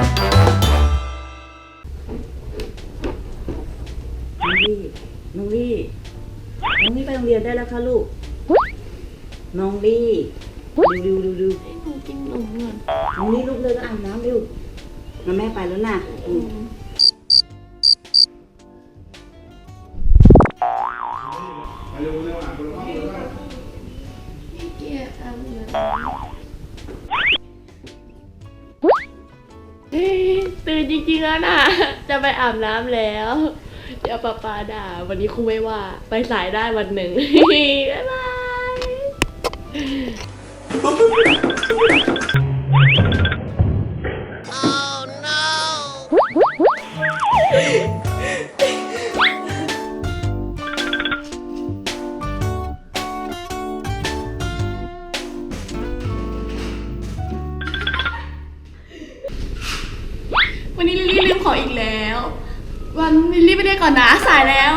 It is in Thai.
น้องลี่ น้องลี่ น้องลี่ไปโรงเรียนได้แล้วค่ะลูก น้องลี่ดูดูดูให้หนูกินหนูก่อนน้องลี่ลุกเลิกอาบน้ำเร็วแล้วแม่ไปแล้วนะอืเร็วเร็วอะ ตื่นจริงๆแล้วนะจะไปอาบน้ำแล้ว เดี๋ยวป้าป้าด่า วันนี้ครูไม่ว่า ไปสายได้วันหนึ่งบ๊ายบาย วันนี้ลิลลี่ลืมของอีกแล้ว วันลิลลี่ไปได้ก่อนนะสายแล้ว